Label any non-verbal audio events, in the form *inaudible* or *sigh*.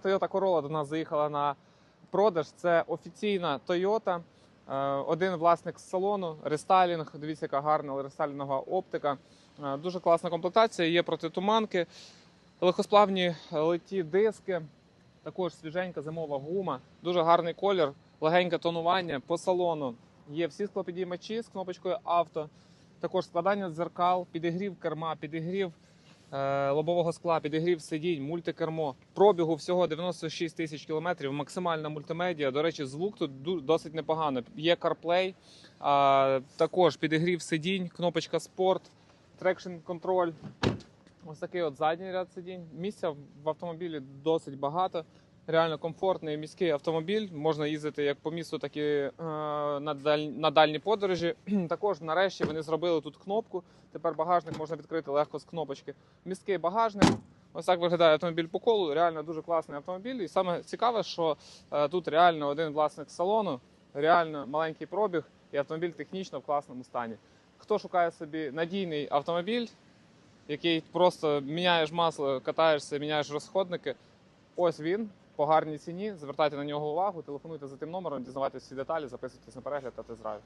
Toyota Corolla до нас заїхала на продаж. Це офіційна Toyota. Е, Один власник з салону, рестайлінг. Дивіться, яка гарна рестайлінгова оптика. Е, Дуже класна комплектація. Є протитуманки, легкосплавні леті диски, також свіженька зимова гума, дуже гарний колір, легеньке тонування по салону. Є всі склопідіймачі з кнопочкою авто. Також складання дзеркал, підігрів керма, підігрів лобового скла, підігрів сидінь, мультикермо. Пробігу всього 96 тисяч кілометрів, максимальна мультимедіа. До речі, звук тут досить непогано. Є CarPlay, також підігрів сидінь, кнопочка спорт, трекшн контроль. Ось такий от задній ряд сидінь. Місця в автомобілі досить багато. Реально комфортний міський автомобіль. Можна їздити як по місту, так і е, на, даль... на дальні подорожі. *clears throat* Також нарешті вони зробили тут кнопку. Тепер багажник можна відкрити легко з кнопочки. Міський багажник. Ось так виглядає автомобіль по колу. Реально дуже класний автомобіль. І саме цікаве, що е, тут реально один власник салону, реально маленький пробіг, і автомобіль технічно в класному стані. Хто шукає собі надійний автомобіль, який просто міняєш масло, катаєшся, міняєш розходники. Ось він по гарній ціні. Звертайте на нього увагу, телефонуйте за тим номером, дізнавайтесь всі деталі, записуйтесь на перегляд та тест-драйв.